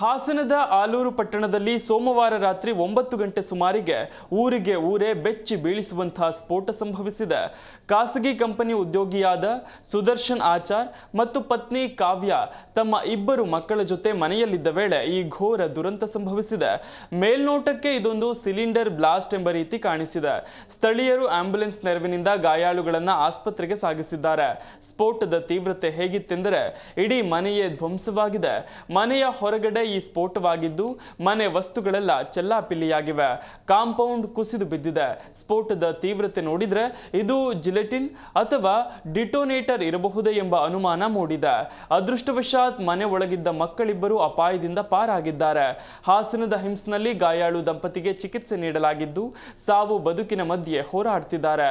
ಹಾಸನದ ಆಲೂರು ಪಟ್ಟಣದಲ್ಲಿ ಸೋಮವಾರ ರಾತ್ರಿ ಒಂಬತ್ತು ಗಂಟೆ ಸುಮಾರಿಗೆ ಊರಿಗೆ ಊರೇ ಬೆಚ್ಚಿ ಬೀಳಿಸುವಂತಹ ಸ್ಫೋಟ ಸಂಭವಿಸಿದೆ. ಖಾಸಗಿ ಕಂಪನಿ ಉದ್ಯೋಗಿಯಾದ ಸುದರ್ಶನ್ ಆಚಾರ್ ಮತ್ತು ಪತ್ನಿ ಕಾವ್ಯ ತಮ್ಮ ಇಬ್ಬರು ಮಕ್ಕಳ ಜೊತೆ ಮನೆಯಲ್ಲಿದ್ದ ವೇಳೆ ಈ ಘೋರ ದುರಂತ ಸಂಭವಿಸಿದೆ. ಮೇಲ್ನೋಟಕ್ಕೆ ಇದೊಂದು ಸಿಲಿಂಡರ್ ಬ್ಲಾಸ್ಟ್ ಎಂಬ ರೀತಿ ಕಾಣಿಸಿದೆ. ಸ್ಥಳೀಯರು ಆಂಬ್ಯುಲೆನ್ಸ್ ನೆರವಿನಿಂದ ಗಾಯಾಳುಗಳನ್ನು ಆಸ್ಪತ್ರೆಗೆ ಸಾಗಿಸಿದ್ದಾರೆ. ಸ್ಫೋಟದ ತೀವ್ರತೆ ಹೇಗಿತ್ತೆಂದರೆ, ಇಡೀ ಮನೆಯೇ ಧ್ವಂಸವಾಗಿದೆ. ಮನೆಯ ಹೊರಗಡೆ ಈ ಸ್ಫೋಟವಾಗಿದ್ದು ಮನೆ ವಸ್ತುಗಳೆಲ್ಲ ಚೆಲ್ಲಾಪಿಲ್ಲಿಯಾಗಿವೆ. ಕಾಂಪೌಂಡ್ ಕುಸಿದು ಬಿದ್ದಿದೆ. ಸ್ಫೋಟದ ತೀವ್ರತೆ ನೋಡಿದರೆ ಇದು ಜಿಲೆಟಿನ್ ಅಥವಾ ಡಿಟೋನೇಟರ್ ಇರಬಹುದೇ ಎಂಬ ಅನುಮಾನ ಮೂಡಿದೆ. ಅದೃಷ್ಟವಶಾತ್ ಮನೆ ಒಳಗಿದ್ದ ಮಕ್ಕಳಿಬ್ಬರು ಅಪಾಯದಿಂದ ಪಾರಾಗಿದ್ದಾರೆ. ಹಾಸನದ ಹಿಮ್ಸ್ನಲ್ಲಿ ಗಾಯಾಳು ದಂಪತಿಗೆ ಚಿಕಿತ್ಸೆ ನೀಡಲಾಗಿದ್ದು ಸಾವು ಬದುಕಿನ ಮಧ್ಯೆ ಹೋರಾಡ್ತಿದ್ದಾರೆ.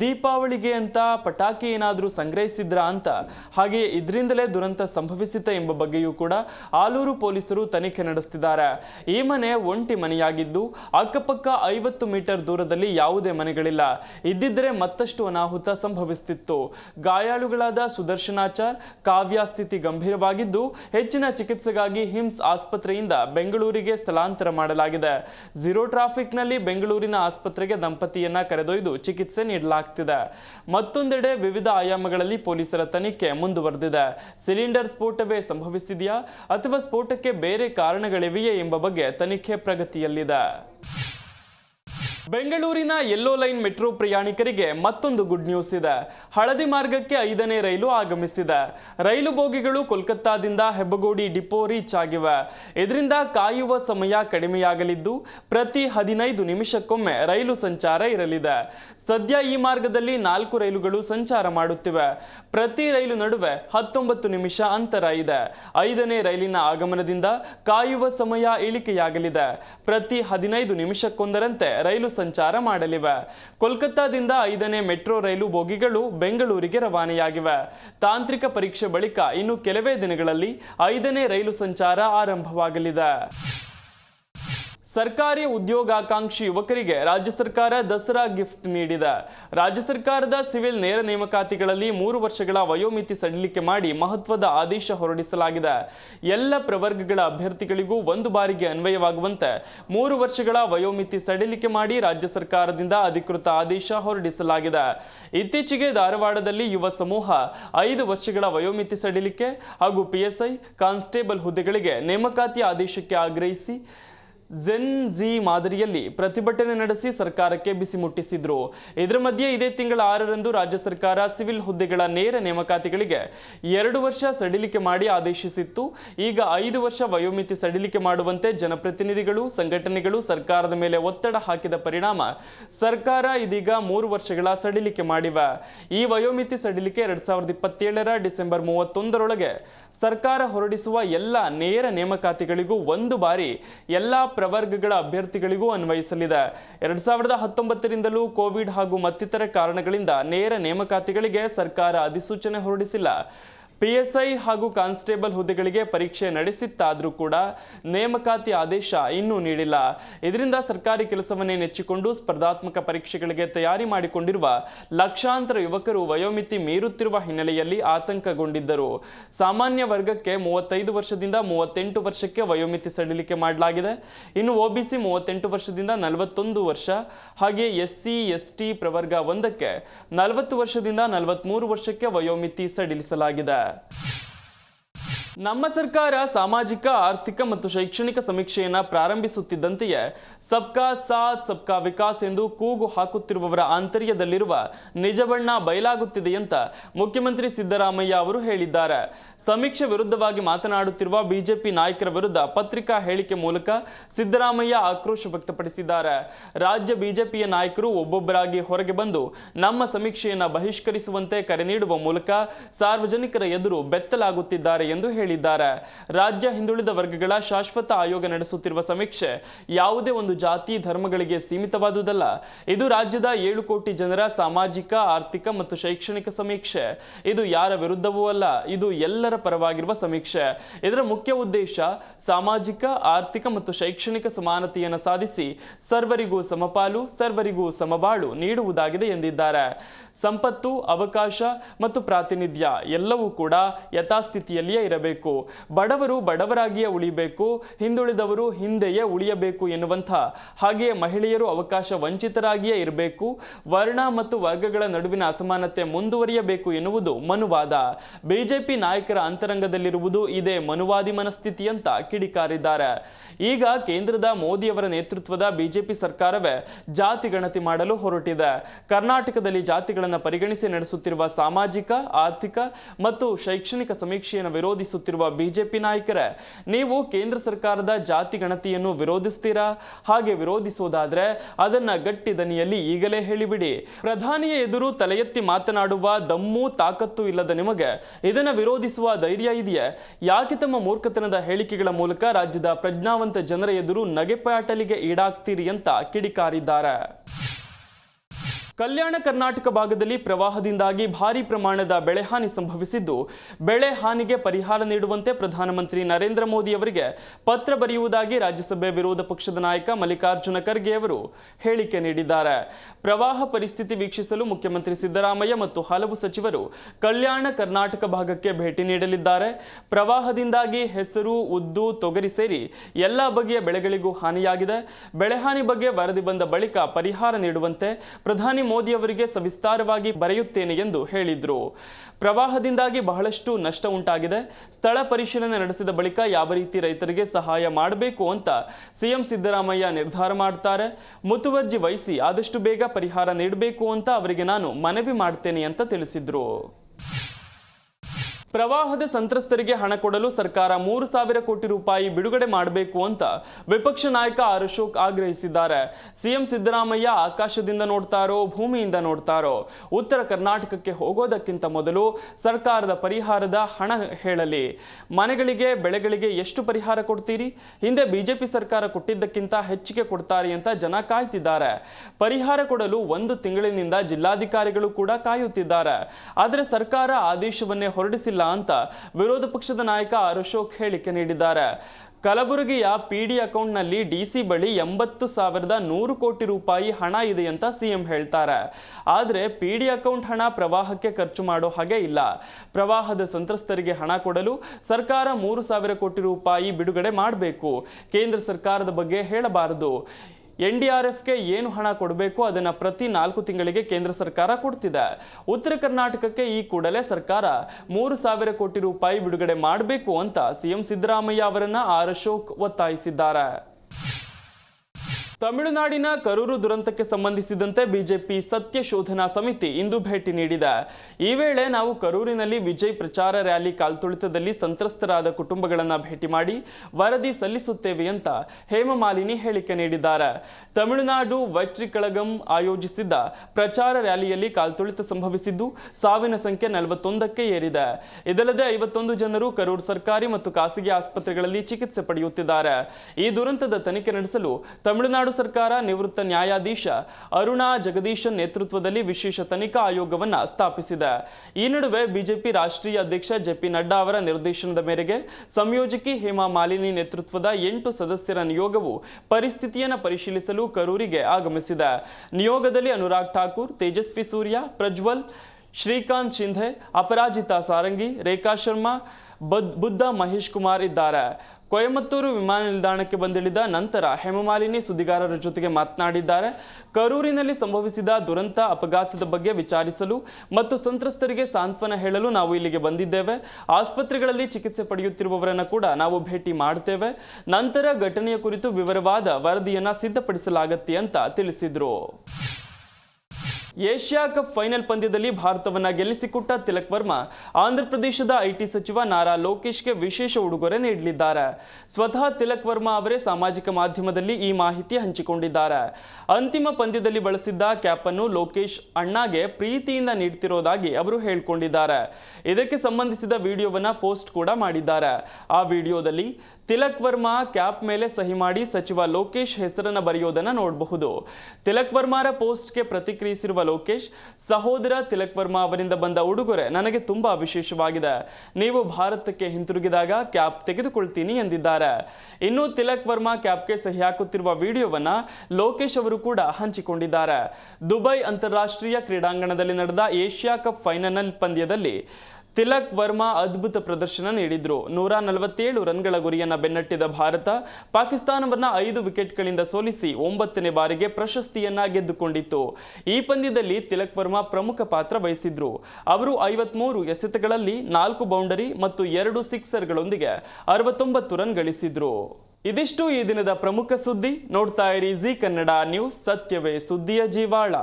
ದೀಪಾವಳಿಗೆ ಅಂತ ಪಟಾಕಿ ಏನಾದರೂ ಸಂಗ್ರಹಿಸಿದ್ರ ಅಂತ? ಹಾಗೆಯೇ ಇದರಿಂದಲೇ ದುರಂತ ಸಂಭವಿಸಿತ ಎಂಬ ಬಗ್ಗೆಯೂ ಕೂಡ ಆಲೂರು ಪೊಲೀಸರು ತನಿಖೆ ನಡೆಸುತ್ತಿದ್ದಾರೆ ಈ ಮನೆ ಒಂಟಿ ಮನೆಯಾಗಿದ್ದು ಅಕ್ಕಪಕ್ಕ ಐವತ್ತು ಮೀಟರ್ ದೂರದಲ್ಲಿ ಯಾವುದೇ ಮನೆಗಳಿಲ್ಲ. ಇದ್ದಿದ್ದರೆ ಮತ್ತಷ್ಟು ಅನಾಹುತ ಸಂಭವಿಸುತ್ತಿತ್ತು ಗಾಯಾಳುಗಳಾದ ಸುದರ್ಶನಾಚಾರ್ ಕಾವ್ಯ ಸ್ಥಿತಿ ಗಂಭೀರವಾಗಿದ್ದು ಹೆಚ್ಚಿನ ಚಿಕಿತ್ಸೆಗಾಗಿ ಹಿಮ್ಸ್ ಆಸ್ಪತ್ರೆಯಿಂದ ಬೆಂಗಳೂರಿಗೆ ಸ್ಥಳಾಂತರ ಮಾಡಲಾಗಿದೆ. ಝೀರೋ ಟ್ರಾಫಿಕ್ನಲ್ಲಿ ಬೆಂಗಳೂರಿನ ಆಸ್ಪತ್ರೆಗೆ ದಂಪತಿಯನ್ನ ಕರೆದೊಯ್ದು ಚಿಕಿತ್ಸೆ ನೀಡಲಾಗ್ತಿದೆ. ಮತ್ತೊಂದೆಡೆ ವಿವಿಧ ಆಯಾಮಗಳಲ್ಲಿ ಪೊಲೀಸರ ತನಿಖೆ ಮುಂದುವರೆದಿದೆ. ಸಿಲಿಂಡರ್ ಸ್ಫೋಟವೇ ಸಂಭವಿಸಿದೆಯಾ ಅಥವಾ ಸ್ಫೋಟಕ್ಕೆ ಬೇರೆ ಕಾರಣಗಳಿವೆಯೇ ಎಂಬ ಬಗ್ಗೆ ತನಿಖೆ ಪ್ರಗತಿಯಲ್ಲಿದೆ. ಬೆಂಗಳೂರಿನ ಯೆಲ್ಲೋ ಲೈನ್ ಮೆಟ್ರೋ ಪ್ರಯಾಣಿಕರಿಗೆ ಮತ್ತೊಂದು ಗುಡ್ ನ್ಯೂಸ್ ಇದೆ. ಹಳದಿ ಮಾರ್ಗಕ್ಕೆ ಐದನೇ ರೈಲು ಆಗಮಿಸಿದೆ. ರೈಲು ಬೋಗಿಗಳು ಕೋಲ್ಕತ್ತಾದಿಂದ ಹೆಬ್ಬಗೋಡಿ ಡಿಪೋ ರೀಚ್ ಆಗಿವೆ. ಇದರಿಂದ ಕಾಯುವ ಸಮಯ ಕಡಿಮೆಯಾಗಲಿದ್ದು, ಪ್ರತಿ ಹದಿನೈದು ನಿಮಿಷಕ್ಕೊಮ್ಮೆ ರೈಲು ಸಂಚಾರ ಇರಲಿದೆ. ಸದ್ಯ ಈ ಮಾರ್ಗದಲ್ಲಿ ನಾಲ್ಕು ರೈಲುಗಳು ಸಂಚಾರ ಮಾಡುತ್ತಿವೆ. ಪ್ರತಿ ರೈಲು ನಡುವೆ ಹತ್ತೊಂಬತ್ತು ನಿಮಿಷ ಅಂತರ ಇದೆ. ಐದನೇ ರೈಲಿನ ಆಗಮನದಿಂದ ಕಾಯುವ ಸಮಯ ಇಳಿಕೆಯಾಗಲಿದೆ. ಪ್ರತಿ ಹದಿನೈದು ನಿಮಿಷಕ್ಕೊಂದರಂತೆ ರೈಲು ಸಂಚಾರ ಮಾಡಲಿವೆ. ಕೋಲ್ಕತ್ತಾದಿಂದ ಐದನೇ ಮೆಟ್ರೋ ರೈಲು ಬೋಗಿಗಳು ಬೆಂಗಳೂರಿಗೆ ರವಾನೆಯಾಗಿವೆ. ತಾಂತ್ರಿಕ ಪರೀಕ್ಷೆ ಬಳಿಕ ಇನ್ನು ಕೆಲವೇ ದಿನಗಳಲ್ಲಿ ಐದನೇ ರೈಲು ಸಂಚಾರ ಆರಂಭವಾಗಲಿದೆ. ಸರ್ಕಾರಿ ಉದ್ಯೋಗಾಕಾಂಕ್ಷಿ ಯುವಕರಿಗೆ ರಾಜ್ಯ ಸರ್ಕಾರ ದಸರಾ ಗಿಫ್ಟ್ ನೀಡಿದೆ. ರಾಜ್ಯ ಸರ್ಕಾರದ ಸಿವಿಲ್ ನೇರ ನೇಮಕಾತಿಗಳಲ್ಲಿ ಮೂರು ವರ್ಷಗಳ ವಯೋಮಿತಿ ಸಡಿಲಿಕೆ ಮಾಡಿ ಮಹತ್ವದ ಆದೇಶ ಹೊರಡಿಸಲಾಗಿದೆ. ಎಲ್ಲ ಪ್ರವರ್ಗಗಳ ಅಭ್ಯರ್ಥಿಗಳಿಗೂ ಒಂದು ಬಾರಿಗೆ ಅನ್ವಯವಾಗುವಂತೆ ಮೂರು ವರ್ಷಗಳ ವಯೋಮಿತಿ ಸಡಿಲಿಕೆ ಮಾಡಿ ರಾಜ್ಯ ಸರ್ಕಾರದಿಂದ ಅಧಿಕೃತ ಆದೇಶ ಹೊರಡಿಸಲಾಗಿದೆ. ಇತ್ತೀಚೆಗೆ ಧಾರವಾಡದಲ್ಲಿ ಯುವ ಸಮೂಹ ಐದು ವರ್ಷಗಳ ವಯೋಮಿತಿ ಸಡಿಲಿಕೆ ಹಾಗೂ ಪಿಎಸ್ಐ ಕಾನ್ಸ್ಟೇಬಲ್ ಹುದ್ದೆಗಳಿಗೆ ನೇಮಕಾತಿ ಆದೇಶಕ್ಕೆ ಆಗ್ರಹಿಸಿ ಜೆನ್ ಜಿ ಮಾದರಿಯಲ್ಲಿ ಪ್ರತಿಭಟನೆ ನಡೆಸಿ ಸರ್ಕಾರಕ್ಕೆ ಬಿಸಿ ಮುಟ್ಟಿಸಿದ್ರು. ಇದರ ಮಧ್ಯೆ ಇದೇ ತಿಂಗಳ ಆರರಂದು ರಾಜ್ಯ ಸರ್ಕಾರ ಸಿವಿಲ್ ಹುದ್ದೆಗಳ ನೇರ ನೇಮಕಾತಿಗಳಿಗೆ ಎರಡು ವರ್ಷ ಸಡಿಲಿಕೆ ಮಾಡಿ ಆದೇಶಿಸಿತ್ತು. ಈಗ ಐದು ವರ್ಷ ವಯೋಮಿತಿ ಸಡಿಲಿಕೆ ಮಾಡುವಂತೆ ಜನಪ್ರತಿನಿಧಿಗಳು, ಸಂಘಟನೆಗಳು ಸರ್ಕಾರದ ಮೇಲೆ ಒತ್ತಡ ಹಾಕಿದ ಪರಿಣಾಮ ಸರ್ಕಾರ ಇದೀಗ ಮೂರು ವರ್ಷಗಳ ಸಡಿಲಿಕೆ ಮಾಡಿವೆ. ಈ ವಯೋಮಿತಿ ಸಡಿಲಿಕೆ ಎರಡ್ ಸಾವಿರದ ಇಪ್ಪತ್ತೇಳರ ಡಿಸೆಂಬರ್ ಮೂವತ್ತೊಂದರೊಳಗೆ ಸರ್ಕಾರ ಹೊರಡಿಸುವ ಎಲ್ಲ ನೇರ ನೇಮಕಾತಿಗಳಿಗೂ ಒಂದು ಬಾರಿ ಎಲ್ಲ ಪ್ರವರ್ಗಗಳ ಅಭ್ಯರ್ಥಿಗಳಿಗೂ ಅನ್ವಯಿಸಲಿದೆ. ಎರಡ್ ಸಾವಿರದ ಹತ್ತೊಂಬತ್ತರಿಂದಲೂ ಕೋವಿಡ್ ಹಾಗೂ ಮತ್ತಿತರ ಕಾರಣಗಳಿಂದ ನೇರ ನೇಮಕಾತಿಗಳಿಗೆ ಸರ್ಕಾರ ಅಧಿಸೂಚನೆ ಹೊರಡಿಸಿಲ್ಲ. ಪಿಎಸ್ಐ ಹಾಗೂ ಕಾನ್ಸ್ಟೇಬಲ್ ಹುದ್ದೆಗಳಿಗೆ ಪರೀಕ್ಷೆ ನಡೆಸಿತ್ತಾದರೂ ಕೂಡ ನೇಮಕಾತಿ ಆದೇಶ ಇನ್ನೂ ನೀಡಿಲ್ಲ. ಇದರಿಂದ ಸರ್ಕಾರಿ ಕೆಲಸವನ್ನೇ ನೆಚ್ಚಿಕೊಂಡು ಸ್ಪರ್ಧಾತ್ಮಕ ಪರೀಕ್ಷೆಗಳಿಗೆ ತಯಾರಿ ಮಾಡಿಕೊಂಡಿರುವ ಲಕ್ಷಾಂತರ ಯುವಕರು ವಯೋಮಿತಿ ಮೀರುತ್ತಿರುವ ಹಿನ್ನೆಲೆಯಲ್ಲಿ ಆತಂಕಗೊಂಡಿದ್ದರು. ಸಾಮಾನ್ಯ ವರ್ಗಕ್ಕೆ ಮೂವತ್ತೈದು ವರ್ಷದಿಂದ ಮೂವತ್ತೆಂಟು ವರ್ಷಕ್ಕೆ ವಯೋಮಿತಿ ಸಡಿಲಿಕೆ ಮಾಡಲಾಗಿದೆ. ಇನ್ನು ಒಬಿಸಿ ಮೂವತ್ತೆಂಟು ವರ್ಷದಿಂದ ನಲವತ್ತೊಂದು ವರ್ಷ, ಹಾಗೆ ಎಸ್ ಸಿ, ಎಸ್ ಟಿ ಪ್ರವರ್ಗ ಒಂದಕ್ಕೆ ನಲವತ್ತು ವರ್ಷದಿಂದ ನಲವತ್ಮೂರು ವರ್ಷಕ್ಕೆ ವಯೋಮಿತಿ ಸಡಿಲಿಸಲಾಗಿದೆ. Até! ನಮ್ಮ ಸರ್ಕಾರ ಸಾಮಾಜಿಕ, ಆರ್ಥಿಕ ಮತ್ತು ಶೈಕ್ಷಣಿಕ ಸಮೀಕ್ಷೆಯನ್ನ ಪ್ರಾರಂಭಿಸುತ್ತಿದ್ದಂತೆಯೇ ಸಬ್ಕಾ ಸಾಥ್, ಸಬ್ಕಾ ವಿಕಾಸ್ ಎಂದು ಕೂಗು ಹಾಕುತ್ತಿರುವವರ ಆಂತರ್ಯದಲ್ಲಿರುವ ನಿಜಬಣ್ಣ ಬಯಲಾಗುತ್ತಿದೆ ಅಂತ ಮುಖ್ಯಮಂತ್ರಿ ಸಿದ್ದರಾಮಯ್ಯ ಅವರು ಹೇಳಿದ್ದಾರೆ. ಸಮೀಕ್ಷೆ ವಿರುದ್ಧವಾಗಿ ಮಾತನಾಡುತ್ತಿರುವ ಬಿಜೆಪಿ ನಾಯಕರ ವಿರುದ್ಧ ಪತ್ರಿಕಾ ಹೇಳಿಕೆ ಮೂಲಕ ಸಿದ್ದರಾಮಯ್ಯ ಆಕ್ರೋಶ ವ್ಯಕ್ತಪಡಿಸಿದ್ದಾರೆ. ರಾಜ್ಯ ಬಿಜೆಪಿಯ ನಾಯಕರು ಒಬ್ಬೊಬ್ಬರಾಗಿ ಹೊರಗೆ ಬಂದು ನಮ್ಮ ಸಮೀಕ್ಷೆಯನ್ನ ಬಹಿಷ್ಕರಿಸುವಂತೆ ಕರೆ ನೀಡುವ ಮೂಲಕ ಸಾರ್ವಜನಿಕರ ಎದುರು ಬೆತ್ತಲಾಗುತ್ತಿದ್ದಾರೆ ಎಂದು ಹೇಳಿದ್ದಾರೆ. ಹೇಳಿದ್ದಾರೆ. ರಾಜ್ಯ ಹಿಂದುಳಿದ ವರ್ಗಗಳ ಶಾಶ್ವತ ಆಯೋಗ ನಡೆಸುತ್ತಿರುವ ಸಮೀಕ್ಷೆ ಯಾವುದೇ ಒಂದು ಜಾತಿ ಧರ್ಮಗಳಿಗೆ ಸೀಮಿತವಾದುದಲ್ಲ. ಇದು ರಾಜ್ಯದ ಏಳು ಕೋಟಿ ಜನರ ಸಾಮಾಜಿಕ, ಆರ್ಥಿಕ ಮತ್ತು ಶೈಕ್ಷಣಿಕ ಸಮೀಕ್ಷೆ. ಇದು ಯಾರ ವಿರುದ್ಧವೂ ಅಲ್ಲ, ಇದು ಎಲ್ಲರ ಪರವಾಗಿರುವ ಸಮೀಕ್ಷೆ. ಇದರ ಮುಖ್ಯ ಉದ್ದೇಶ ಸಾಮಾಜಿಕ, ಆರ್ಥಿಕ ಮತ್ತು ಶೈಕ್ಷಣಿಕ ಸಮಾನತೆಯನ್ನು ಸಾಧಿಸಿ ಸರ್ವರಿಗೂ ಸಮಪಾಲು, ಸರ್ವರಿಗೂ ಸಮಬಾಳು ನೀಡುವುದಾಗಿದೆ ಎಂದಿದ್ದಾರೆ. ಸಂಪತ್ತು, ಅವಕಾಶ ಮತ್ತು ಪ್ರಾತಿನಿಧ್ಯ ಎಲ್ಲವೂ ಕೂಡ ಯಥಾಸ್ಥಿತಿಯಲ್ಲಿಯೇ ಇರಬೇಕು. ಬಡವರು ಬಡವರಾಗಿಯೇ ಉಳಿಬೇಕು, ಹಿಂದುಳಿದವರು ಹಿಂದೆಯೇ ಉಳಿಯಬೇಕು ಎನ್ನುವಂಥ ಹಾಗೆಯೇ ಮಹಿಳೆಯರು ಅವಕಾಶ ವಂಚಿತರಾಗಿಯೇ ಇರಬೇಕು, ವರ್ಣ ಮತ್ತು ವರ್ಗಗಳ ನಡುವಿನ ಅಸಮಾನತೆ ಮುಂದುವರಿಯಬೇಕು ಎನ್ನುವುದು ಮನುವಾದ. ಬಿಜೆಪಿ ನಾಯಕರ ಅಂತರಂಗದಲ್ಲಿರುವುದು ಇದೇ ಮನುವಾದಿ ಮನಸ್ಥಿತಿ ಅಂತ ಕಿಡಿಕಾರಿದ್ದಾರೆ. ಈಗ ಕೇಂದ್ರದ ಮೋದಿಯವರ ನೇತೃತ್ವದ ಬಿಜೆಪಿ ಸರ್ಕಾರವೇ ಜಾತಿ ಗಣತಿ ಮಾಡಲು ಹೊರಟಿದೆ. ಕರ್ನಾಟಕದಲ್ಲಿ ಜಾತಿಗಳನ್ನು ಪರಿಗಣಿಸಿ ನಡೆಸುತ್ತಿರುವ ಸಾಮಾಜಿಕ, ಆರ್ಥಿಕ ಮತ್ತು ಶೈಕ್ಷಣಿಕ ಸಮೀಕ್ಷೆಯನ್ನು ವಿರೋಧಿಸುತ್ತಿರುವ ಬಿಜೆಪಿ ನಾಯಕರೇ, ನೀವು ಕೇಂದ್ರ ಸರ್ಕಾರದ ಜಾತಿ ಗಣತಿಯನ್ನು ವಿರೋಧಿಸ್ತೀರಾ? ಹಾಗೆ ವಿರೋಧಿಸುವುದಾದ್ರೆ ಅದನ್ನ ಗಟ್ಟಿ ದನಿಯಲ್ಲಿ ಈಗಲೇ ಹೇಳಿಬಿಡಿ. ಪ್ರಧಾನಿಯ ಎದುರು ತಲೆ ಮಾತನಾಡುವ ದಮ್ಮು ತಾಕತ್ತು ಇಲ್ಲದ ನಿಮಗೆ ಇದನ್ನ ವಿರೋಧಿಸುವ ಧೈರ್ಯ ಇದೆಯೇ? ಯಾಕೆ ತಮ್ಮ ಮೂರ್ಖತನದ ಹೇಳಿಕೆಗಳ ಮೂಲಕ ರಾಜ್ಯದ ಪ್ರಜ್ಞಾವಂತ ಜನರ ಎದುರು ನಗೆಪಾಟಲಿಗೆ ಈಡಾಗ್ತೀರಿ ಅಂತ ಕಿಡಿಕಾರಿದ್ದಾರೆ. ಕಲ್ಯಾಣ ಕರ್ನಾಟಕ ಭಾಗದಲ್ಲಿ ಪ್ರವಾಹದಿಂದಾಗಿ ಭಾರಿ ಪ್ರಮಾಣದ ಬೆಳೆಹಾನಿ ಸಂಭವಿಸಿದ್ದು, ಬೆಳೆ ಹಾನಿಗೆ ಪರಿಹಾರ ನೀಡುವಂತೆ ಪ್ರಧಾನಮಂತ್ರಿ ನರೇಂದ್ರ ಮೋದಿ ಅವರಿಗೆ ಪತ್ರ ಬರೆಯುವುದಾಗಿ ರಾಜ್ಯಸಭೆ ವಿರೋಧ ಪಕ್ಷದ ನಾಯಕ ಮಲ್ಲಿಕಾರ್ಜುನ ಖರ್ಗೆ ಅವರು ಹೇಳಿಕೆ ನೀಡಿದ್ದಾರೆ. ಪ್ರವಾಹ ಪರಿಸ್ಥಿತಿ ವೀಕ್ಷಿಸಲು ಮುಖ್ಯಮಂತ್ರಿ ಸಿದ್ದರಾಮಯ್ಯ ಮತ್ತು ಹಲವು ಸಚಿವರು ಕಲ್ಯಾಣ ಕರ್ನಾಟಕ ಭಾಗಕ್ಕೆ ಭೇಟಿ ನೀಡಲಿದ್ದಾರೆ. ಪ್ರವಾಹದಿಂದಾಗಿ ಹೆಸರು, ಉದ್ದು, ತೊಗರಿ ಸೇರಿ ಎಲ್ಲ ಬಗೆಯ ಬೆಳೆಗಳಿಗೂ ಹಾನಿಯಾಗಿದೆ. ಬೆಳೆಹಾನಿ ಬಗ್ಗೆ ವರದಿ ಬಂದ ಬಳಿಕ ಪರಿಹಾರ ನೀಡುವಂತೆ ಪ್ರಧಾನಿ ಮೋದಿ ಅವರಿಗೆ ಸವಿಸ್ತಾರವಾಗಿ ಬರೆಯುತ್ತೇನೆ ಎಂದು ಹೇಳಿದ್ರು. ಪ್ರವಾಹದಿಂದಾಗಿ ಬಹಳಷ್ಟು ನಷ್ಟ ಉಂಟಾಗಿದೆ. ಸ್ಥಳ ಪರಿಶೀಲನೆ ನಡೆಸಿದ ಬಳಿಕ ಯಾವ ರೀತಿ ರೈತರಿಗೆ ಸಹಾಯ ಮಾಡಬೇಕು ಅಂತ ಸಿಎಂ ಸಿದ್ದರಾಮಯ್ಯ ನಿರ್ಧಾರ ಮಾಡ್ತಾರೆ. ಮುತುವರ್ಜಿ ವಹಿಸಿ ಆದಷ್ಟು ಬೇಗ ಪರಿಹಾರ ನೀಡಬೇಕು ಅಂತ ಅವರಿಗೆ ನಾನು ಮನವಿ ಮಾಡ್ತೇನೆ ಅಂತ ತಿಳಿಸಿದ್ರು. ಪ್ರವಾಹದ ಸಂತ್ರಸ್ತರಿಗೆ ಹಣ ಕೊಡಲು ಸರ್ಕಾರ ಮೂರು ಸಾವಿರ ಕೋಟಿ ರೂಪಾಯಿ ಬಿಡುಗಡೆ ಮಾಡಬೇಕು ಅಂತ ವಿಪಕ್ಷ ನಾಯಕ ಆರ್ ಅಶೋಕ್ ಆಗ್ರಹಿಸಿದ್ದಾರೆ. ಸಿಎಂ ಸಿದ್ದರಾಮಯ್ಯ ಆಕಾಶದಿಂದ ನೋಡ್ತಾರೋ, ಭೂಮಿಯಿಂದ ನೋಡ್ತಾರೋ? ಉತ್ತರ ಕರ್ನಾಟಕಕ್ಕೆ ಹೋಗೋದಕ್ಕಿಂತ ಮೊದಲು ಸರ್ಕಾರದ ಪರಿಹಾರದ ಹಣ ಹೇಳಲಿ. ಮನೆಗಳಿಗೆ, ಬೆಳೆಗಳಿಗೆ ಎಷ್ಟು ಪರಿಹಾರ ಕೊಡ್ತೀರಿ? ಹಿಂದೆ ಬಿಜೆಪಿ ಸರ್ಕಾರ ಕೊಟ್ಟಿದ್ದಕ್ಕಿಂತ ಹೆಚ್ಚಿಗೆ ಕೊಡ್ತಾರೆ ಅಂತ ಜನ ಕಾಯ್ತಿದ್ದಾರೆ. ಪರಿಹಾರ ಕೊಡಲು ಒಂದು ತಿಂಗಳಿನಿಂದ ಜಿಲ್ಲಾಧಿಕಾರಿಗಳು ಕೂಡ ಕಾಯುತ್ತಿದ್ದಾರೆ. ಆದರೆ ಸರ್ಕಾರ ಆದೇಶವನ್ನೇ ಹೊರಡಿಸಿಲ್ಲ ಅಂತ ವಿರೋಧ ಪಕ್ಷದ ನಾಯಕ ಅಶೋಕ್ ಹೇಳಿಕೆ ನೀಡಿದ್ದಾರೆ. ಕಲಬುರಗಿಯ ಪಿಡಿ ಅಕೌಂಟ್ನಲ್ಲಿ ಡಿಸಿ ಬಳಿ ಎಂಬತ್ತು ಸಾವಿರದ ನೂರು ಕೋಟಿ ರೂಪಾಯಿ ಹಣ ಇದೆ ಅಂತ ಸಿಎಂ ಹೇಳ್ತಾರೆ. ಆದರೆ ಪಿಡಿ ಅಕೌಂಟ್ ಹಣ ಪ್ರವಾಹಕ್ಕೆ ಖರ್ಚು ಮಾಡೋ ಹಾಗೆ ಇಲ್ಲ. ಪ್ರವಾಹದ ಸಂತ್ರಸ್ತರಿಗೆ ಹಣ ಕೊಡಲು ಸರ್ಕಾರ ಮೂರು ಸಾವಿರ ಕೋಟಿ ರೂಪಾಯಿ ಬಿಡುಗಡೆ ಮಾಡಬೇಕು. ಕೇಂದ್ರ ಸರ್ಕಾರದ ಬಗ್ಗೆ ಹೇಳಬಾರದು. ಎನ್ ಡಿ ಆರ್ ಎಫ್ಗೆ ಏನು ಹಣ ಕೊಡಬೇಕು ಅದನ್ನು ಪ್ರತಿ ನಾಲ್ಕು ತಿಂಗಳಿಗೆ ಕೇಂದ್ರ ಸರ್ಕಾರ ಕೊಡ್ತಿದೆ. ಉತ್ತರ ಕರ್ನಾಟಕಕ್ಕೆ ಈ ಕೂಡಲೇ ಸರ್ಕಾರ ಮೂರು ಸಾವಿರ ಕೋಟಿ ರೂಪಾಯಿ ಬಿಡುಗಡೆ ಮಾಡಬೇಕು ಅಂತ ಸಿಎಂ ಸಿದ್ದರಾಮಯ್ಯ ಅವರನ್ನು ಆರ್ ಅಶೋಕ್ ಒತ್ತಾಯಿಸಿದ್ದಾರೆ. ತಮಿಳುನಾಡಿನ ಕರೂರು ದುರಂತಕ್ಕೆ ಸಂಬಂಧಿಸಿದಂತೆ ಬಿಜೆಪಿ ಸತ್ಯ ಶೋಧನಾ ಸಮಿತಿ ಇಂದು ಭೇಟಿ ನೀಡಿದೆ. ಈ ವೇಳೆ ನಾವು ಕರೂರಿನಲ್ಲಿ ವಿಜಯ್ ಪ್ರಚಾರ ರ್ಯಾಲಿ ಕಾಲ್ತುಳಿತದಲ್ಲಿ ಸಂತ್ರಸ್ತರಾದ ಕುಟುಂಬಗಳನ್ನು ಭೇಟಿ ಮಾಡಿ ವರದಿ ಸಲ್ಲಿಸುತ್ತೇವೆ ಅಂತ ಹೇಮಮಾಲಿನಿ ಹೇಳಿಕೆ ನೀಡಿದ್ದಾರೆ. ತಮಿಳುನಾಡು ವೈಟ್ರಿಕಳಗಂ ಆಯೋಜಿಸಿದ್ದ ಪ್ರಚಾರ ರ್ಯಾಲಿಯಲ್ಲಿ ಕಾಲ್ತುಳಿತ ಸಂಭವಿಸಿದ್ದು ಸಾವಿನ ಸಂಖ್ಯೆ ನಲವತ್ತೊಂದಕ್ಕೆ ಏರಿದೆ. ಇದಲ್ಲದೆ ಐವತ್ತೊಂದು ಜನರು ಕರೂರು ಸರ್ಕಾರಿ ಮತ್ತು ಖಾಸಗಿ ಆಸ್ಪತ್ರೆಗಳಲ್ಲಿ ಚಿಕಿತ್ಸೆ ಪಡೆಯುತ್ತಿದ್ದಾರೆ. ಈ ದುರಂತದ ತನಿಖೆ ನಡೆಸಲು ತಮಿಳುನಾಡು ಸರ್ಕಾರ ನಿವೃತ್ತ ನ್ಯಾಯಾಧೀಶ ಅರುಣಾ ಜಗದೀಶನ್ ನೇತೃತ್ವದಲ್ಲಿ ವಿಶೇಷ ತನಿಖಾ ಆಯೋಗವನ್ನು ಸ್ಥಾಪಿಸಿದೆ. ಈ ನಡುವೆ ಬಿಜೆಪಿ ರಾಷ್ಟ್ರೀಯ ಅಧ್ಯಕ್ಷ ಜೆಪಿ ನಡ್ಡಾ ಅವರ ನಿರ್ದೇಶನದ ಮೇರೆಗೆ ಸಂಯೋಜಕಿ ಹೇಮಾ ಮಾಲಿನಿ ನೇತೃತ್ವದ ಎಂಟು ಸದಸ್ಯರ ನಿಯೋಗವು ಪರಿಸ್ಥಿತಿಯನ್ನು ಪರಿಶೀಲಿಸಲು ಕರೂರಿಗೆ ಆಗಮಿಸಿದೆ. ನಿಯೋಗದಲ್ಲಿ ಅನುರಾಗ್ ಠಾಕೂರ್, ತೇಜಸ್ವಿ ಸೂರ್ಯ, ಪ್ರಜ್ವಲ್, ಶ್ರೀಕಾಂತ್ ಶಿಂಧೆ, ಅಪರಾಜಿತಾ ಸಾರಂಗಿ, ರೇಖಾ ಶರ್ಮಾ, ಬದ್, ಬುದ್ಧ ಮಹೇಶ್ ಕುಮಾರ್ ಇದ್ದಾರೆ. ಕೊಯಮತ್ತೂರು ವಿಮಾನ ನಿಲ್ದಾಣಕ್ಕೆ ಬಂದಿಳಿದ ನಂತರ ಹೇಮಮಾಲಿನಿ ಸುದ್ದಿಗಾರರ ಜೊತೆಗೆ ಮಾತನಾಡಿದ್ದಾರೆ. ಕರೂರಿನಲ್ಲಿ ಸಂಭವಿಸಿದ ದುರಂತ ಅಪಘಾತದ ಬಗ್ಗೆ ವಿಚಾರಿಸಲು ಮತ್ತು ಸಂತ್ರಸ್ತರಿಗೆ ಸಾಂತ್ವನ ಹೇಳಲು ನಾವು ಇಲ್ಲಿಗೆ ಬಂದಿದ್ದೇವೆ. ಆಸ್ಪತ್ರೆಗಳಲ್ಲಿ ಚಿಕಿತ್ಸೆ ಪಡೆಯುತ್ತಿರುವವರನ್ನು ಕೂಡ ನಾವು ಭೇಟಿ ಮಾಡ್ತೇವೆ. ನಂತರ ಘಟನೆಯ ಕುರಿತು ವಿವರವಾದ ವರದಿಯನ್ನು ಸಿದ್ಧಪಡಿಸಲಾಗತ್ತೆ ಅಂತ ತಿಳಿಸಿದ್ರು. ಏಷ್ಯಾ ಕಪ್ ಫೈನಲ್ ಪಂದ್ಯದಲ್ಲಿ ಭಾರತವನ್ನ ಗೆಲ್ಲಿಸಿಕೊಟ್ಟ ತಿಲಕ್ ವರ್ಮಾ ಆಂಧ್ರಪ್ರದೇಶದ ಐಟಿ ಸಚಿವ ನಾರಾ ಲೋಕೇಶ್ಗೆ ವಿಶೇಷ ಉಡುಗೊರೆ ನೀಡಲಿದ್ದಾರೆ. ಸ್ವತಃ ತಿಲಕ್ ವರ್ಮಾ ಅವರೇ ಸಾಮಾಜಿಕ ಮಾಧ್ಯಮದಲ್ಲಿ ಈ ಮಾಹಿತಿ ಹಂಚಿಕೊಂಡಿದ್ದಾರೆ. ಅಂತಿಮ ಪಂದ್ಯದಲ್ಲಿ ಬಳಸಿದ್ದ ಕ್ಯಾಪ್ ಅನ್ನು ಲೋಕೇಶ್ ಅಣ್ಣಾಗೆ ಪ್ರೀತಿಯಿಂದ ನೀಡ್ತಿರೋದಾಗಿ ಅವರು ಹೇಳಿಕೊಂಡಿದ್ದಾರೆ. ಇದಕ್ಕೆ ಸಂಬಂಧಿಸಿದ ವಿಡಿಯೋವನ್ನ ಪೋಸ್ಟ್ ಕೂಡ ಮಾಡಿದ್ದಾರೆ. ಆ ವಿಡಿಯೋದಲ್ಲಿ ತಿಲಕ್ ವರ್ಮಾ ಕ್ಯಾಪ್ ಮೇಲೆ ಸಹಿ ಮಾಡಿ ಸಚಿವ ಲೋಕೇಶ್ ಹೆಸರನ್ನು ಬರೆಯೋದನ್ನ ನೋಡಬಹುದು. ತಿಲಕ್ ವರ್ಮಾರ ಪೋಸ್ಟ್ಗೆ ಪ್ರತಿಕ್ರಿಯಿಸಿರುವ ಲೋಕೇಶ್, ಸಹೋದರ ತಿಲಕ್ ವರ್ಮಾ ಅವರಿಂದ ಬಂದ ಉಡುಗೊರೆ ನನಗೆ ತುಂಬಾ ವಿಶೇಷವಾಗಿದೆ. ನೀವು ಭಾರತಕ್ಕೆ ಹಿಂತಿರುಗಿದಾಗ ಕ್ಯಾಪ್ ತೆಗೆದುಕೊಳ್ತೀನಿ ಎಂದಿದ್ದಾರೆ. ಇನ್ನು ತಿಲಕ್ ವರ್ಮಾ ಕ್ಯಾಪ್ಗೆ ಸಹಿ ಹಾಕುತ್ತಿರುವ ವಿಡಿಯೋವನ್ನ ಲೋಕೇಶ್ ಅವರು ಕೂಡ ಹಂಚಿಕೊಂಡಿದ್ದಾರೆ. ದುಬೈ ಅಂತಾರಾಷ್ಟ್ರೀಯ ಕ್ರೀಡಾಂಗಣದಲ್ಲಿ ನಡೆದ ಏಷ್ಯಾ ಕಪ್ ಫೈನಲ್ ಪಂದ್ಯದಲ್ಲಿ ತಿಲಕ್ ವರ್ಮಾ ಅದ್ಭುತ ಪ್ರದರ್ಶನ ನೀಡಿದ್ರು. ನೂರ ನಲವತ್ತೇಳು ರನ್ಗಳ ಗುರಿಯನ್ನು ಬೆನ್ನಟ್ಟಿದ ಭಾರತ ಪಾಕಿಸ್ತಾನವನ್ನು ಐದು ವಿಕೆಟ್ಗಳಿಂದ ಸೋಲಿಸಿ ಒಂಬತ್ತನೇ ಬಾರಿಗೆ ಪ್ರಶಸ್ತಿಯನ್ನ ಗೆದ್ದುಕೊಂಡಿತ್ತು. ಈ ಪಂದ್ಯದಲ್ಲಿ ತಿಲಕ್ ವರ್ಮಾ ಪ್ರಮುಖ ಪಾತ್ರ ವಹಿಸಿದ್ರು. ಅವರು ಐವತ್ಮೂರು ಎಸೆತಗಳಲ್ಲಿ ನಾಲ್ಕು ಬೌಂಡರಿ ಮತ್ತು ಎರಡು ಸಿಕ್ಸರ್ಗಳೊಂದಿಗೆ ಅರವತ್ತೊಂಬತ್ತು ರನ್ ಗಳಿಸಿದ್ರು. ಇದಿಷ್ಟು ಈ ದಿನದ ಪ್ರಮುಖ ಸುದ್ದಿ. ನೋಡ್ತಾ ಇರಿ ಜಿ ಕನ್ನಡ ನ್ಯೂಸ್, ಸತ್ಯವೇ ಸುದ್ದಿಯ ಜೀವಾಳ.